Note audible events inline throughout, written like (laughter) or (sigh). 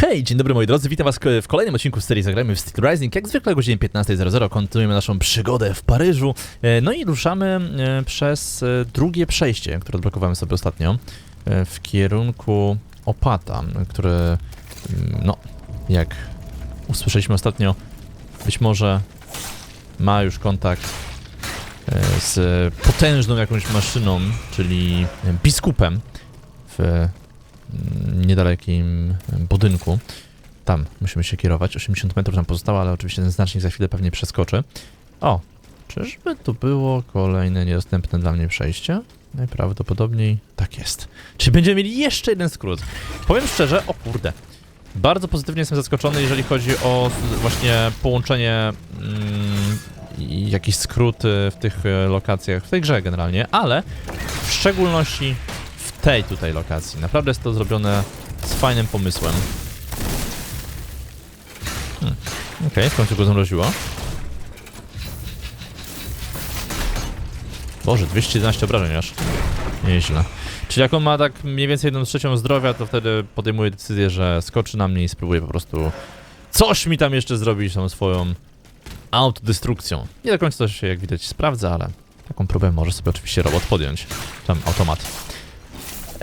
Hej, dzień dobry moi drodzy, witam was w kolejnym odcinku z serii Zagrajmy w Steel Rising. Jak zwykle o godzinie 15.00 kontynuujemy naszą przygodę w Paryżu. E, No i ruszamy e, przez e, drugie przejście, które odblokowałem sobie ostatnio, w kierunku Opata, który, mm, no, jak usłyszeliśmy ostatnio, być może ma już kontakt z potężną jakąś maszyną, czyli biskupem w niedalekim budynku. Tam musimy się kierować. 80 metrów nam pozostało, ale oczywiście ten znacznik za chwilę pewnie przeskoczy. O, czyżby tu było kolejne niedostępne dla mnie przejście? Najprawdopodobniej tak jest. Czyli będziemy mieli jeszcze jeden skrót. Powiem szczerze, o kurde. Bardzo pozytywnie jestem zaskoczony, jeżeli chodzi o właśnie połączenie mm, i jakieś skróty w tych e, lokacjach, w tej grze generalnie, ale w szczególności tej tutaj lokacji. Naprawdę jest to zrobione z fajnym pomysłem. Hmm. Okej, w końcu go zamroziło. Boże, 211 obrażeń aż. Nieźle. Czyli jak on ma tak mniej więcej jedną trzecią zdrowia, to wtedy podejmuje decyzję, że skoczy na mnie i spróbuje po prostu coś mi tam jeszcze zrobić tą swoją autodestrukcją. Nie do końca to się jak widać sprawdza, ale taką próbę może sobie oczywiście robot podjąć. Tam automat.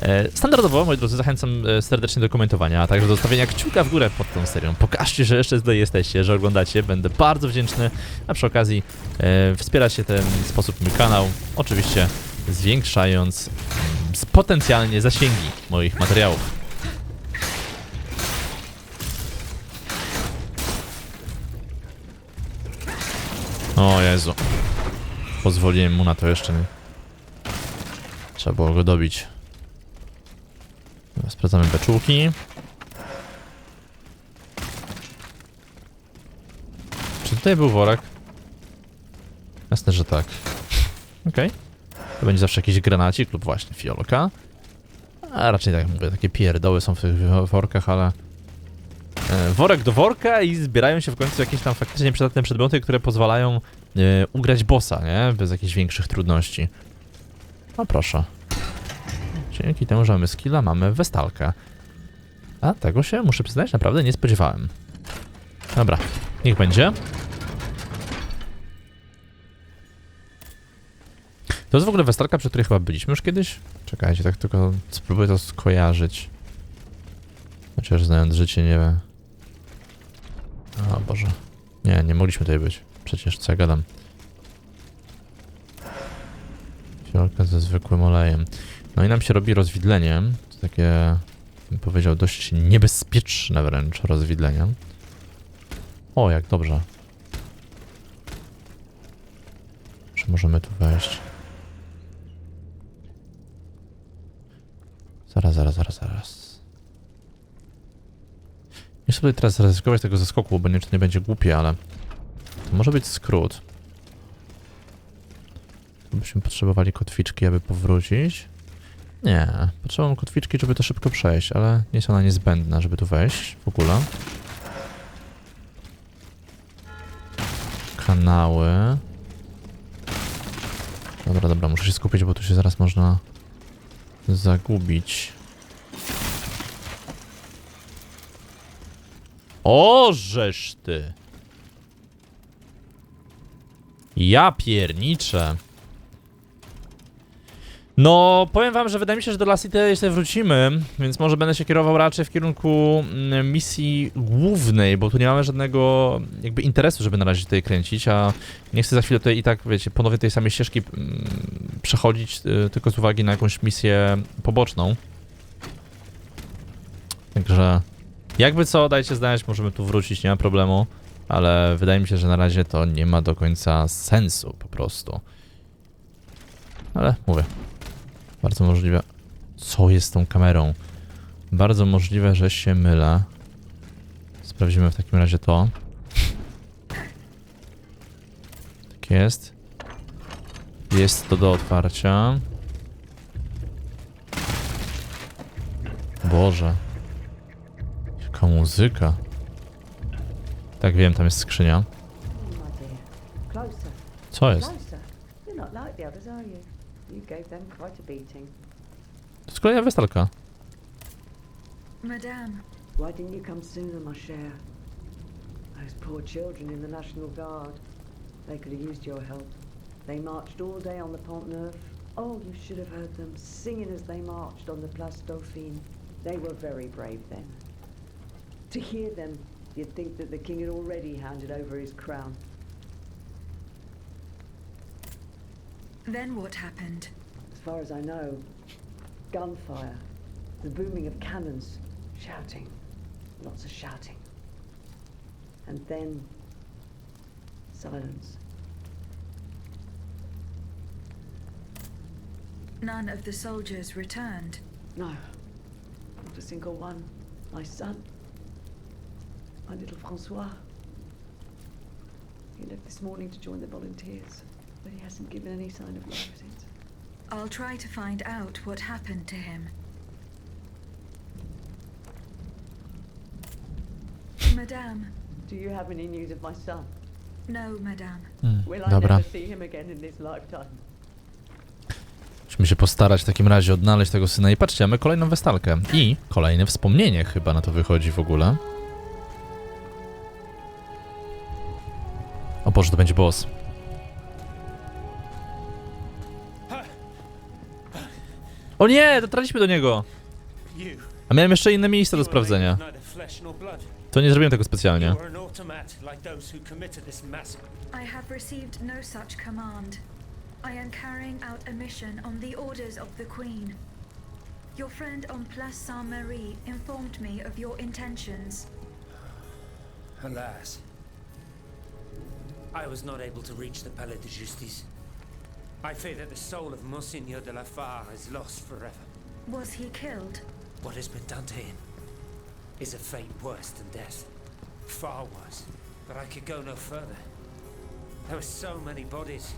E, Standardowo, moi drodzy, zachęcam e, serdecznie do komentowania, a także do zostawienia kciuka w górę pod tą serią. Pokażcie, że jeszcze tutaj jesteście, że oglądacie. Będę bardzo wdzięczny, a przy okazji e, wspieracie ten sposób mój kanał. Oczywiście zwiększając mm, potencjalnie zasięgi moich materiałów. O Jezu. Pozwoliłem mu na to jeszcze. Nie. Trzeba było go dobić. Sprawdzamy beczułki. Czy tutaj był worek? Jasne, że tak. (laughs) Okej. To będzie zawsze jakiś granacik lub właśnie fiolka. A raczej tak jak mówię, takie pierdoły są w tych workach, ale... E, worek do worka i zbierają się w końcu jakieś tam faktycznie przydatne przedmioty, które pozwalają e, ugrać bossa, nie? Bez jakichś większych trudności. No proszę. Dzięki temu, że mamy skilla, mamy westalkę. A tego się, muszę przyznać, naprawdę nie spodziewałem. Dobra, niech będzie. To jest w ogóle westalka, przy której chyba byliśmy już kiedyś? Czekajcie, tak tylko spróbuję to skojarzyć. Chociaż znając życie, nie wiem. O Boże. Nie, nie mogliśmy tutaj być. Przecież co ja gadam. Fiolka ze zwykłym olejem. No i nam się robi rozwidlenie. To takie, bym powiedział, dość niebezpieczne wręcz rozwidlenie. O, jak dobrze. Czy możemy tu wejść? Zaraz, zaraz, zaraz, zaraz. Nie chcę tutaj teraz zaryzykować tego zeskoku, bo nie, czy nie będzie głupie, ale to może być skrót. Byśmy potrzebowali kotwiczki, aby powrócić. Nie, potrzebujemy kotwiczki, żeby to szybko przejść, ale nie jest ona niezbędna, żeby tu wejść w ogóle. Kanały. Dobra, dobra, muszę się skupić, bo tu się zaraz można zagubić. O, żeż ty! Ja pierniczę. No, powiem wam, że wydaje mi się, że do La City jeszcze wrócimy, więc może będę się kierował raczej w kierunku mm, misji głównej, bo tu nie mamy żadnego jakby interesu, żeby na razie tutaj kręcić, a nie chcę za chwilę tutaj i tak, wiecie, ponownie tej samej ścieżki mm, przechodzić, y, tylko z uwagi na jakąś misję poboczną. Także jakby co, dajcie znać, możemy tu wrócić, nie ma problemu, ale wydaje mi się, że na razie to nie ma do końca sensu po prostu. Ale mówię, bardzo możliwe. Co jest z tą kamerą? Bardzo możliwe, że się mylę. Sprawdzimy w takim razie to. Tak jest. Jest to do otwarcia. Boże. Jaka muzyka. Tak wiem, tam jest skrzynia. Co jest? Closer. You're not like the others, are you? You gave them quite a beating. To jest kolejna westalka. Madame, Why didn't you come sooner, my cher? Those poor children in the National Guard. They could have used your help. They marched all day on the Pont Neuf. Oh, you should have heard them singing as they marched on the Place Dauphine. They were very brave then. To hear them, you'd think that the king had already handed over his crown. Then what happened? As far as I know, gunfire, the booming of cannons, shouting, lots of shouting. And then silence. None of the soldiers returned. No, not a single one. My son, my little Francois. He left this morning to join the volunteers, but he hasn't given any sign of life since. I'll try to find out what happened to him. Madame. Do you have any news of my son? No, Madame. Hmm, Will I dobra. never see him again in this lifetime? Musimy się postarać w takim razie odnaleźć tego syna. I patrzcie, mamy kolejną westalkę. I kolejne wspomnienie chyba na to wychodzi w ogóle. O Boże, to będzie boss. O nie, dotarliśmy do niego! A miałem jeszcze inne miejsce do sprawdzenia. To nie zrobiłem tego specjalnie. I have received no such command. I am carrying out a mission on the orders of the Queen. Your friend on Place Saint-Marie informed me of your intentions. Alas. I was not able to reach the Palais de Justice. I fear that the soul of Monseigneur de la Fare is lost forever. Was he killed? What has been done to him is a fate worse than death. Far worse. But I could go no further. There were so many bodies,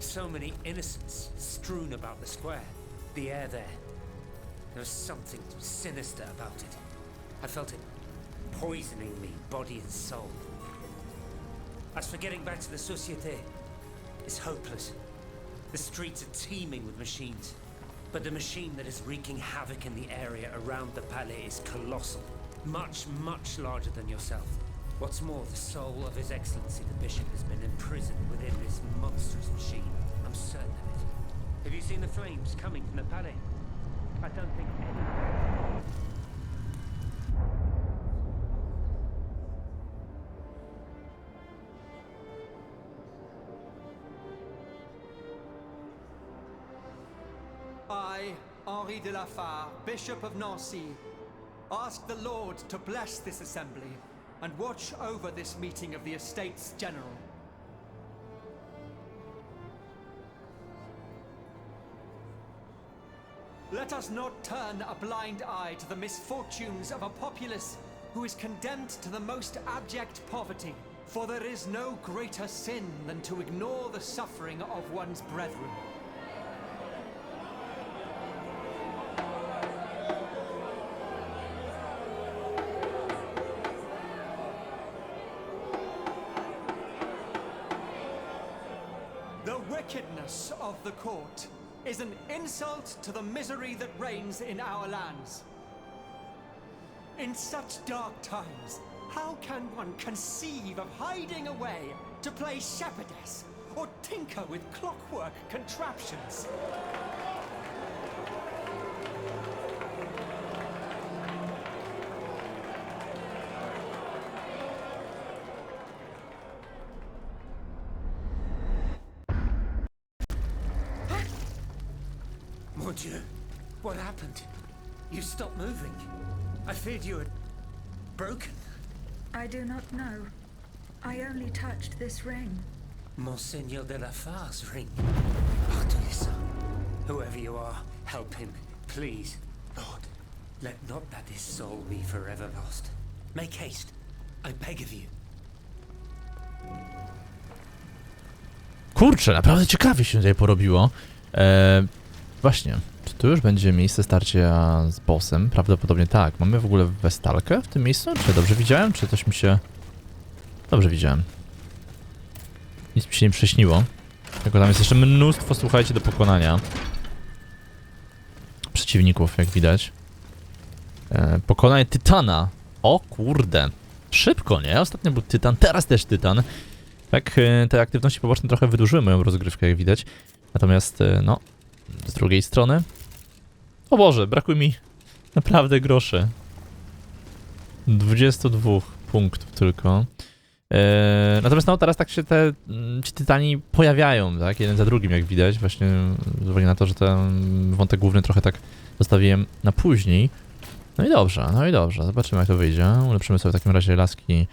so many innocents strewn about the square. The air there. There was something sinister about it. I felt it poisoning me, body and soul. As for getting back to the Societe, it's hopeless. The streets are teeming with machines. But the machine that is wreaking havoc in the area around the palais is colossal. Much, much larger than yourself. What's more, the soul of His Excellency the Bishop has been imprisoned within this monstrous machine. I'm certain of it. Have you seen the flames coming from the palais? I don't think any. De la Fare, Bishop of Nancy, ask the Lord to bless this assembly and watch over this meeting of the Estates General. Let us not turn a blind eye to the misfortunes of a populace who is condemned to the most abject poverty. For there is no greater sin than to ignore the suffering of one's brethren. The court is an insult to the misery that reigns in our lands. In such dark times, how can one conceive of hiding away to play shepherdess or tinker with clockwork contraptions? Mon Dieu, what happened? You stopped moving. I feared you had broken. I do not know. I only touched this ring. Monseigneur de la Fare's ring. I'll do this. Whoever you are, help him, please. Lord, let not that his soul be forever lost. Make haste, I beg of you. Kurczę, naprawdę ciekawie się tutaj porobiło. E, właśnie, czy tu już będzie miejsce starcia z bossem? Prawdopodobnie tak. Mamy w ogóle westalkę w tym miejscu? Czy dobrze widziałem? Czy coś mi się... Dobrze widziałem. Nic mi się nie prześniło. Tylko tam jest jeszcze mnóstwo, słuchajcie, do pokonania. Przeciwników, jak widać. E, pokonaj Tytana. O kurde. Szybko, nie? Ostatnio był Tytan, teraz też Tytan. Tak, e, te aktywności poboczne trochę wydłużyły moją rozgrywkę, jak widać. Natomiast, e, no, z drugiej strony... O Boże, brakuje mi naprawdę groszy. 22 punktów tylko. E, natomiast no teraz tak się te mm, ci tytani pojawiają, tak? Jeden za drugim, jak widać, właśnie z uwagi na to, że ten wątek główny trochę tak zostawiłem na później. No i dobrze, no i dobrze, zobaczymy jak to wyjdzie. Ulepszymy sobie w takim razie laski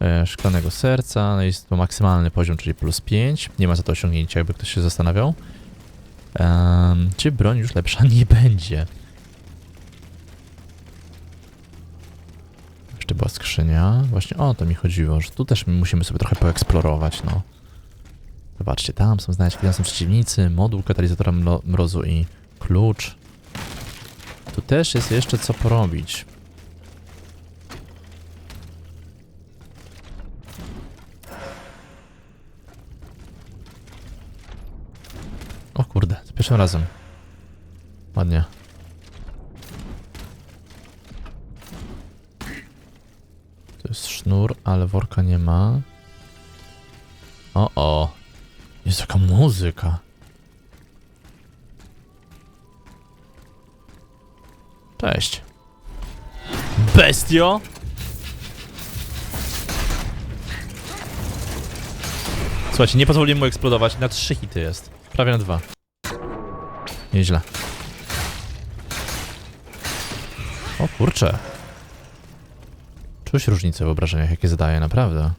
e, szklanego serca, no jest to maksymalny poziom, czyli plus 5. Nie ma za to osiągnięcia, jakby ktoś się zastanawiał. Em, czy broń już lepsza (laughs) nie będzie? Jeszcze była skrzynia. Właśnie o to mi chodziło, że tu też musimy sobie trochę poeksplorować, no. Zobaczcie, tam są znajdźki, tam są przeciwnicy, moduł katalizatora mro mrozu i klucz. Tu też jest jeszcze co porobić. O kurde, za pierwszym razem. Ładnie. To jest sznur, ale worka nie ma. O, o. Jest jaka muzyka. Cześć. Bestio! Słuchajcie, nie pozwoliłem mu eksplodować. Na trzy hity jest. Prawie na dwa. Nieźle. O kurczę. Czuć różnicę w obrażeniach, jakie zadaje, naprawdę.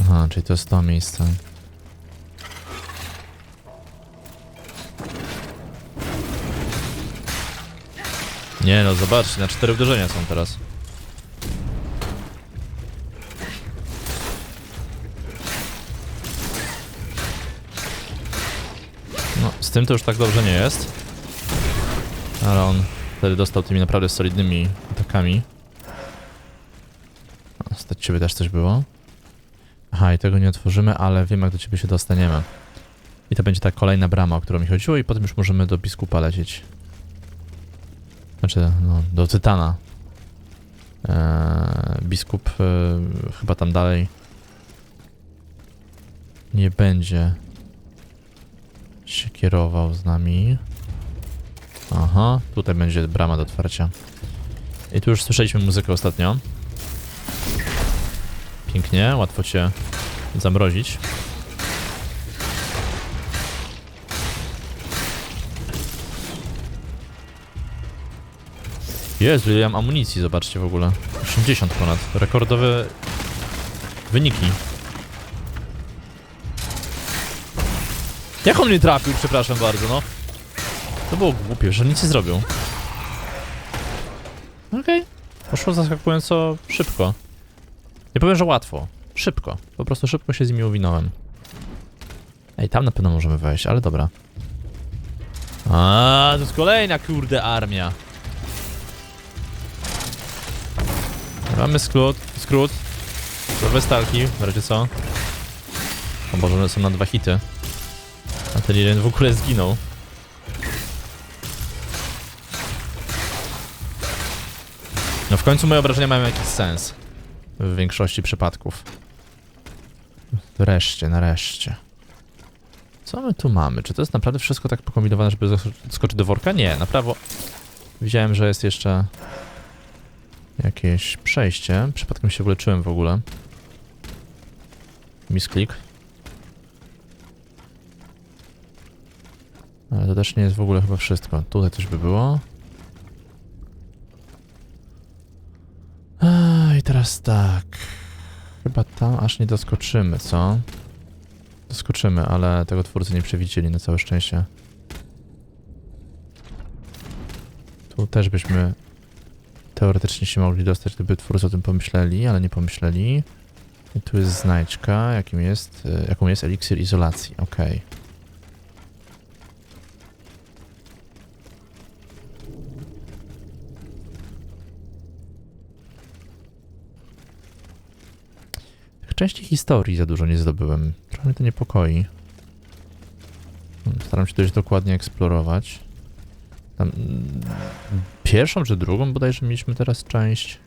Aha, czyli to jest to miejsce. Nie no, zobaczcie, na cztery uderzenia są teraz. Z tym to już tak dobrze nie jest. Ale on wtedy dostał tymi naprawdę solidnymi atakami. Stać ciebie też coś było. Aha, i tego nie otworzymy, ale wiem jak do ciebie się dostaniemy. I to będzie ta kolejna brama, o którą mi chodziło i potem już możemy do biskupa lecieć. Znaczy, no, do Tytana. Eee, biskup e, chyba tam dalej nie będzie się kierował z nami. Aha, tutaj będzie brama do otwarcia. I tu już słyszeliśmy muzykę ostatnio. Pięknie, łatwo cię zamrozić. Jezu, ile ja mam amunicji, zobaczcie w ogóle. 80 ponad. Rekordowe wyniki. Jak on mnie trafił, przepraszam bardzo, no. To było głupie, że nic nie zrobił. Okej. Poszło zaskakująco szybko. Nie powiem, że łatwo. Szybko. Po prostu szybko się z nimi uwinąłem. Ej, tam na pewno możemy wejść, ale dobra. A, to jest kolejna kurde armia. Mamy skrót, skrót. Nowe stalki, w razie co. O Boże, one są na dwa hity. Ten jeden w ogóle zginął. No w końcu moje obrażenia mają jakiś sens. W większości przypadków. Wreszcie, nareszcie. Co my tu mamy? Czy to jest naprawdę wszystko tak pokombinowane, żeby skoczyć do worka? Nie, na prawo. Widziałem, że jest jeszcze jakieś przejście. Przypadkiem się wyleczyłem w ogóle. Misklik. Ale to też nie jest w ogóle chyba wszystko. Tutaj coś by było. I teraz tak. Chyba tam aż nie doskoczymy, co? Doskoczymy, ale tego twórcy nie przewidzieli na całe szczęście. Tu też byśmy teoretycznie się mogli dostać, gdyby twórcy o tym pomyśleli, ale nie pomyśleli. I tu jest znajdźka, jakim jest, y, jaką jest eliksir izolacji. Okej. Tych części historii za dużo nie zdobyłem. Trochę mnie to niepokoi. Staram się dość dokładnie eksplorować. Tam, pierwszą czy drugą bodajże mieliśmy teraz część.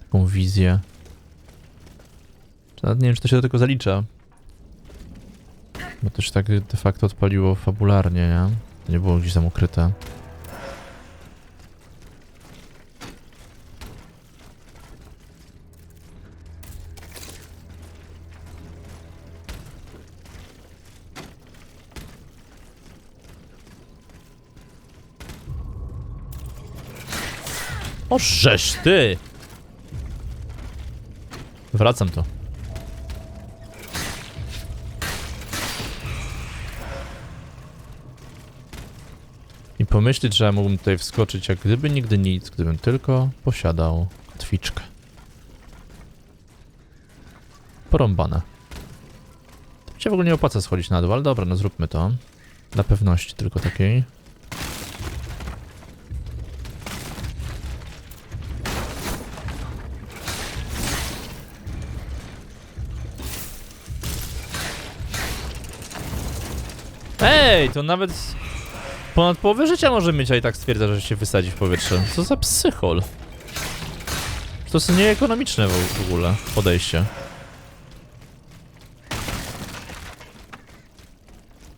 Taką wizję. Nawet nie wiem, czy to się do tego zalicza. Bo to się tak de facto odpaliło fabularnie, nie? To nie było gdzieś tam ukryte. O, żeż ty! Wracam to. I pomyśleć, że ja mógłbym tutaj wskoczyć jak gdyby nigdy nic, gdybym tylko posiadał kotwiczkę. Porąbane. To mi się w ogóle nie opłaca schodzić na dół, ale dobra, no zróbmy to. Dla pewności tylko takiej. Ej, to nawet ponad połowę życia może mieć, a i tak stwierdza, że się wysadzi w powietrze. Co za psychol. To jest nieekonomiczne w ogóle podejście.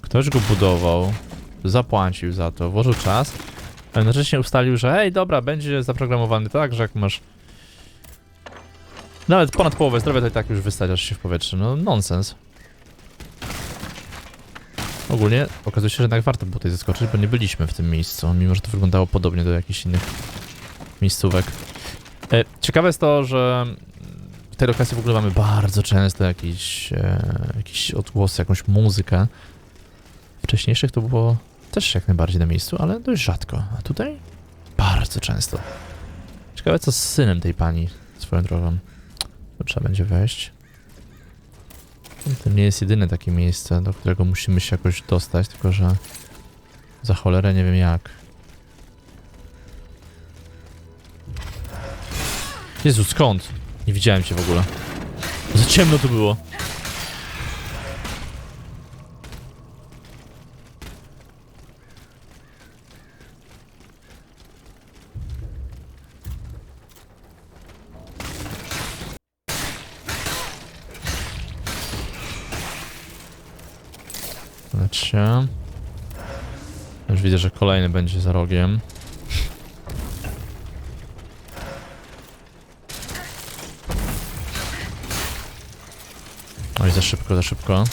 Ktoś go budował, zapłacił za to, włożył czas, a jednocześnie ustalił, że ej, dobra, będzie zaprogramowany tak, że jak masz nawet ponad połowę zdrowia, to i tak już wysadzasz się w powietrze. No, nonsens. Ogólnie okazuje się, że jednak warto było tutaj zaskoczyć, bo nie byliśmy w tym miejscu, mimo że to wyglądało podobnie do jakichś innych miejscówek. E, ciekawe jest to, że w tej lokacji w ogóle mamy bardzo często jakieś, e, jakieś odgłosy, jakąś muzykę. Wcześniejszych to było też jak najbardziej na miejscu, ale dość rzadko. A tutaj bardzo często. Ciekawe co z synem tej pani, swoją drogą. To trzeba będzie wejść. To nie jest jedyne takie miejsce, do którego musimy się jakoś dostać, tylko że za cholerę nie wiem jak. Jezu, skąd? Nie widziałem cię w ogóle. Za ciemno tu było. Lecz się. Już widzę, że kolejny będzie za rogiem. Oj, za szybko, za szybko.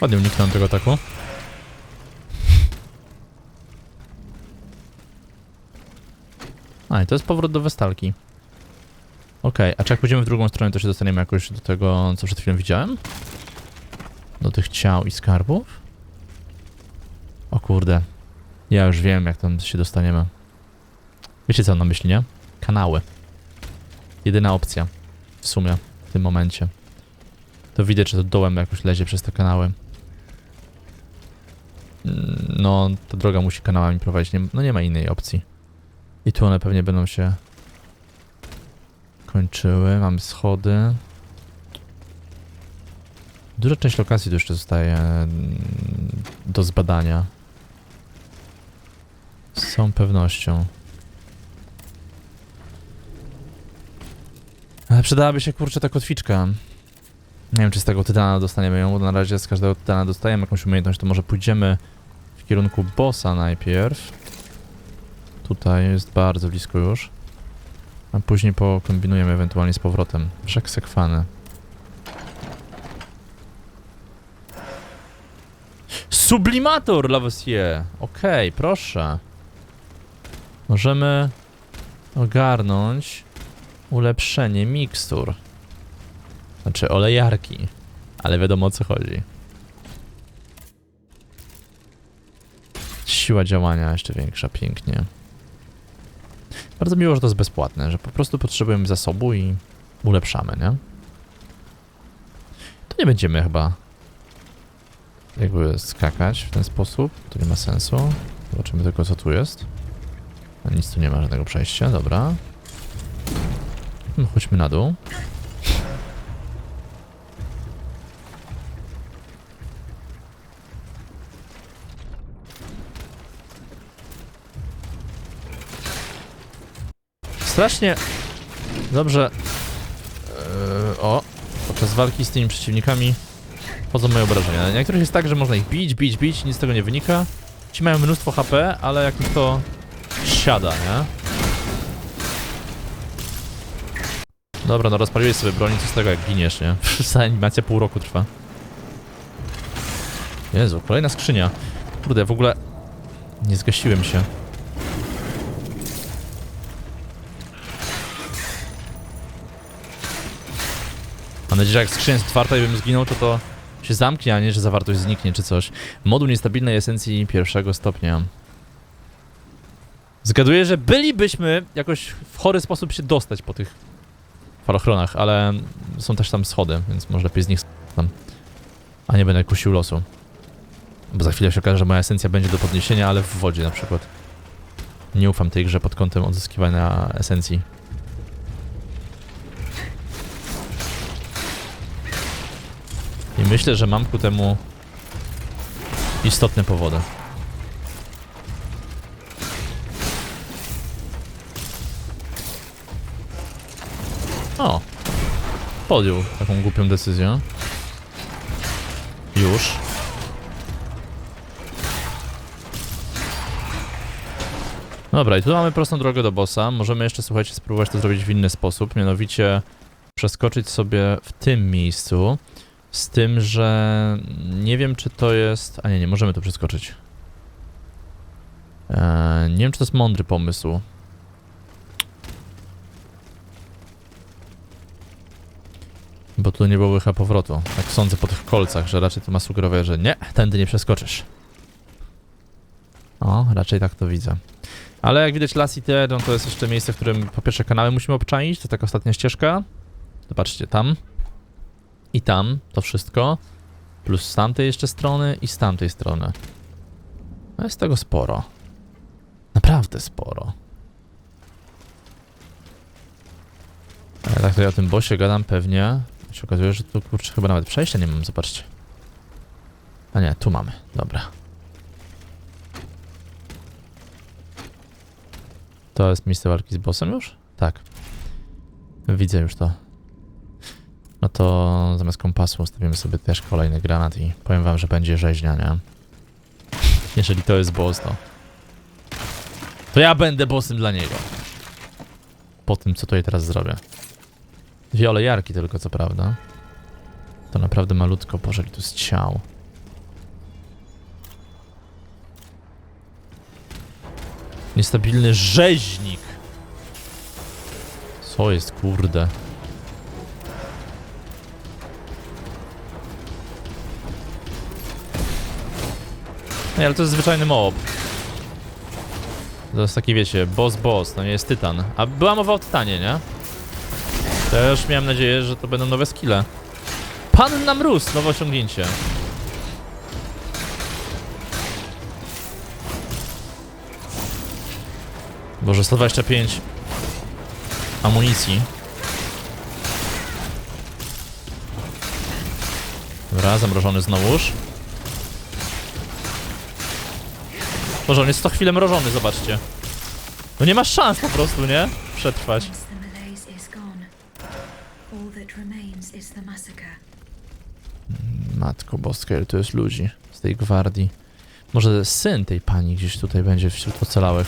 Ładnie uniknąłem tego ataku. A, i to jest powrót do Westalki. Okej, a czy jak pójdziemy w drugą stronę, to się dostaniemy jakoś do tego, co przed chwilą widziałem? Do tych ciał i skarbów? O kurde. Ja już wiem, jak tam się dostaniemy. Wiecie, co mam na myśli, nie? Kanały. Jedyna opcja. W sumie, w tym momencie. To widać, że to dołem jakoś lezie przez te kanały. Mm, No, ta droga musi kanałami prowadzić. Nie, no nie ma innej opcji. I tu one pewnie będą się kończyły. Mamy schody. Duża część lokacji tu jeszcze zostaje mm, do zbadania. Z całą pewnością. Ale przydałaby się kurczę ta kotwiczka. Nie wiem, czy z tego tytana dostaniemy ją, na razie z każdego tytana dostajemy jakąś umiejętność, to może pójdziemy w kierunku bossa najpierw. Tutaj jest bardzo blisko już. A później pokombinujemy ewentualnie z powrotem. Brzeg sekwany. Sublimator Lavoisier! Okej, proszę. Możemy ogarnąć ulepszenie mikstur. Znaczy olejarki. Ale wiadomo o co chodzi. Siła działania jeszcze większa, pięknie. Bardzo miło, że to jest bezpłatne, że po prostu potrzebujemy zasobu i ulepszamy, nie? To nie będziemy chyba jakby skakać w ten sposób, to nie ma sensu. Zobaczymy tylko co tu jest. A nic tu nie ma żadnego przejścia, dobra. No, chodźmy na dół. Strasznie dobrze. Eee, o, podczas walki z tymi przeciwnikami chodzą moje obrażenia. Na niektórych jest tak, że można ich bić, bić, bić, nic z tego nie wynika. Ci mają mnóstwo HP, ale jak to siada, nie? Dobra, no rozpaliłeś sobie broń, co z tego jak giniesz, nie? (laughs) Przecież animacja pół roku trwa. Jezu, kolejna skrzynia. Kurde, w ogóle nie zgasiłem się. Mam nadzieję, że jak skrzynia jest otwarta i bym zginął, to to się zamknie, a nie, że zawartość zniknie czy coś. Moduł niestabilnej esencji pierwszego stopnia. Zgaduję, że bylibyśmy jakoś w chory sposób się dostać po tych falochronach, ale są też tam schody, więc może lepiej z nich tam. A nie będę kusił losu. Bo za chwilę się okaże, że moja esencja będzie do podniesienia, ale w wodzie na przykład. Nie ufam tej grze pod kątem odzyskiwania esencji. I myślę, że mam ku temu istotne powody. O! Podjął taką głupią decyzję. Już. Dobra, i tu mamy prostą drogę do bossa. Możemy jeszcze, słuchajcie, spróbować to zrobić w inny sposób, mianowicie przeskoczyć sobie w tym miejscu. Z tym, że nie wiem, czy to jest. A nie, nie możemy tu przeskoczyć. Eee, nie wiem, czy to jest mądry pomysł. Bo tu nie było łycha powrotu. Tak sądzę po tych kolcach, że raczej to ma sugerować, że nie, tędy nie przeskoczysz. O, raczej tak to widzę. Ale jak widać Lassie no to jest jeszcze miejsce, w którym po pierwsze kanały musimy obczaić, to taka ostatnia ścieżka. Zobaczcie, tam. I tam, to wszystko. Plus z tamtej jeszcze strony i z tamtej strony. No jest tego sporo. Naprawdę sporo. A ja tak tutaj o tym bosie gadam pewnie. Się okazuje, że tu kurczę chyba nawet przejścia nie mam, zobaczcie. A nie, tu mamy, dobra. To jest miejsce walki z bossem już? Tak. Widzę już to. No to zamiast kompasu ustawimy sobie też kolejny granat i powiem wam, że będzie rzeźnia, nie? Jeżeli to jest boss, to... To ja będę bossem dla niego. Po tym, co tutaj teraz zrobię. Dwie olejarki tylko, co prawda. To naprawdę malutko, pożeli tu z ciał. Niestabilny rzeźnik. Co jest, kurde? Nie, ale to jest zwyczajny mob. To jest taki, wiecie, boss boss, to nie jest tytan. A była mowa o tytanie, nie? Też miałem nadzieję, że to będą nowe skille. Pan na mróz, nowe osiągnięcie. Boże, 125 amunicji. Dobra, zamrożony znowuż. Boże, on jest co chwilę mrożony, zobaczcie. No nie masz szans po prostu, nie? Przetrwać. Matko boska, ile to jest ludzi z tej gwardii. Może syn tej pani gdzieś tutaj będzie wśród ocalałych.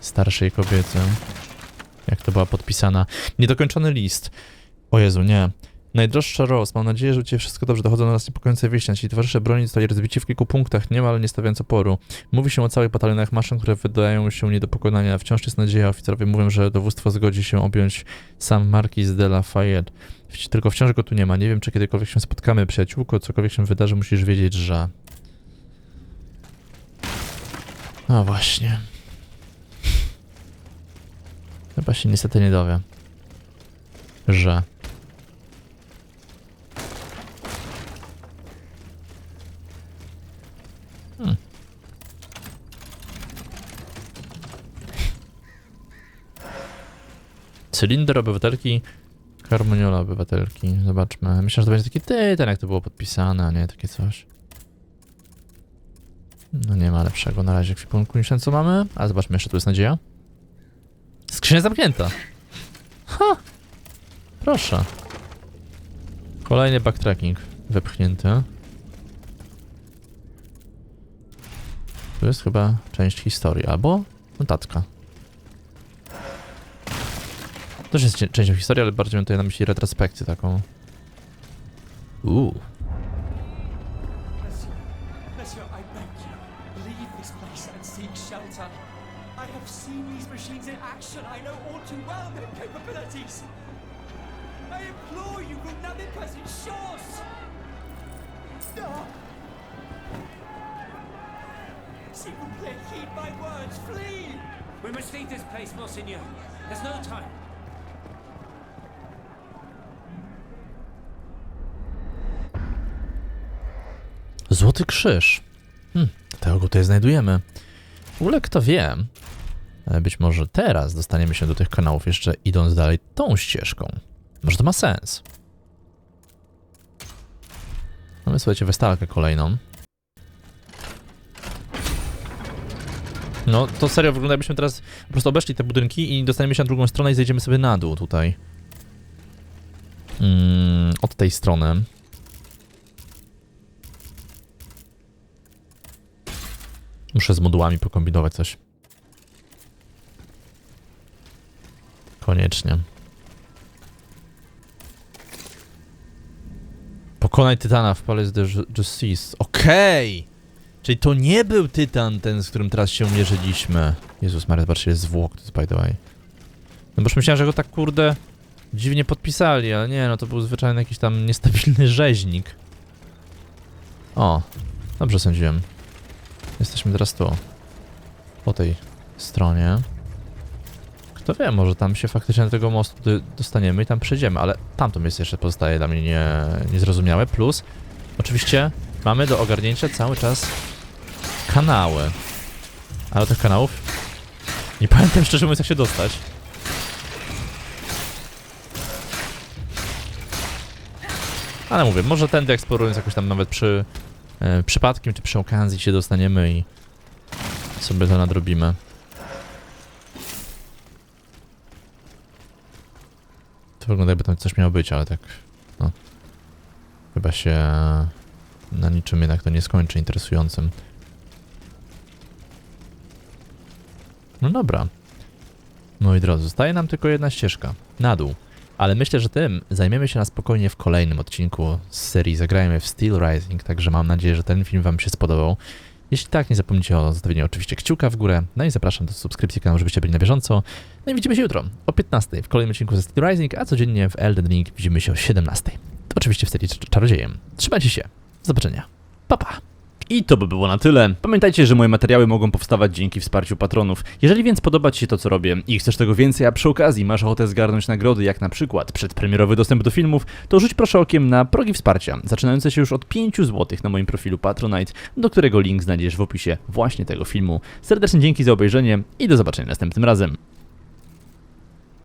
Starszej kobiety. Jak to była podpisana. Niedokończony list. O Jezu, nie. Najdroższa Rose, mam nadzieję, że u Ciebie wszystko dobrze. Dochodzą do nas niepokojące wieści. Nasi towarzysze broni zostali rozbici w kilku punktach, niemal nie stawiając oporu. Mówi się o całych batalionach maszyn, które wydają się nie do pokonania. Wciąż jest nadzieja. Oficerowie mówią, że dowództwo zgodzi się objąć sam Marquis de Lafayette. Tylko wciąż go tu nie ma. Nie wiem, czy kiedykolwiek się spotkamy, przyjaciółko. Cokolwiek się wydarzy, musisz wiedzieć, że... No właśnie. Chyba się niestety nie dowie. Że... Hmm. Cylinder obywatelki, harmoniola obywatelki. Zobaczmy. Myślę, że to będzie taki tytan, jak to było podpisane, a nie takie coś. No nie ma lepszego na razie kwipunku niż ten, co mamy. Ale zobaczmy, jeszcze tu jest nadzieja. Skrzynia zamknięta. Ha! Proszę. Kolejny backtracking wepchnięty. Tu jest chyba część historii, albo notatka. Też jest cie- częścią historii, ale bardziej mam tutaj na myśli retrospekcję taką. Uuu. Monsieur, Monsieur, I beg you, leave this place and seek shelter. I have seen these machines in action. I know all too well their capabilities. I implore you, will Namibas ensures. No. S'il vous plaît, heed my words, flee! We must leave this place, Monseigneur. There's no time. Złoty krzyż. Hmm, tego go tutaj znajdujemy. W ogóle kto wie, ale być może teraz dostaniemy się do tych kanałów jeszcze idąc dalej tą ścieżką. Może to ma sens. Mamy, słuchajcie, westalkę kolejną. No, to serio wygląda jakbyśmy teraz po prostu obeszli te budynki i dostaniemy się na drugą stronę i zejdziemy sobie na dół tutaj. Mm, od tej strony. Muszę z modułami pokombinować coś. Koniecznie. Pokonaj Tytana w Palace de Ju- Justice. Okej! Czyli to nie był Tytan ten, z którym teraz się mierzyliśmy. Jezus Maria, zobaczcie, jest zwłok, to jest by the way. No bo już myślałem, że go tak kurde dziwnie podpisali, ale nie, no to był zwyczajny jakiś tam niestabilny rzeźnik. O, dobrze sądziłem. Jesteśmy teraz tu. Po tej stronie. Kto wie, może tam się faktycznie do tego mostu do- dostaniemy i tam przejdziemy, ale tamto miejsce jeszcze pozostaje dla mnie nie, niezrozumiałe. Plus, oczywiście mamy do ogarnięcia cały czas kanały. Ale tych kanałów nie (laughs) pamiętam szczerze mówiąc jak się dostać. Ale mówię, może tędy eksplorując jakoś tam nawet przy przypadkiem czy przy okazji się dostaniemy i sobie to nadrobimy. To wygląda jakby tam coś miało być, ale tak no, chyba się na niczym jednak to nie skończy interesującym. No dobra. Moi drodzy, zostaje nam tylko jedna ścieżka. Na dół. Ale myślę, że tym zajmiemy się na spokojnie w kolejnym odcinku z serii Zagrajmy w Steel Rising, także mam nadzieję, że ten film Wam się spodobał. Jeśli tak, nie zapomnijcie o zostawieniu oczywiście kciuka w górę, no i zapraszam do subskrypcji kanału, żebyście byli na bieżąco. No i widzimy się jutro o 15 w kolejnym odcinku ze Steel Rising, a codziennie w Elden Ring widzimy się o 17. To oczywiście w serii Cz- Czarodziejem. Trzymajcie się. Do zobaczenia. Pa, pa. I to by było na tyle. Pamiętajcie, że moje materiały mogą powstawać dzięki wsparciu patronów. Jeżeli więc podoba Ci się to, co robię i chcesz tego więcej, a przy okazji masz ochotę zgarnąć nagrody, jak na przykład przedpremierowy dostęp do filmów, to rzuć proszę okiem na progi wsparcia, zaczynające się już od 5 zł na moim profilu Patronite, do którego link znajdziesz w opisie właśnie tego filmu. Serdecznie dzięki za obejrzenie i do zobaczenia następnym razem.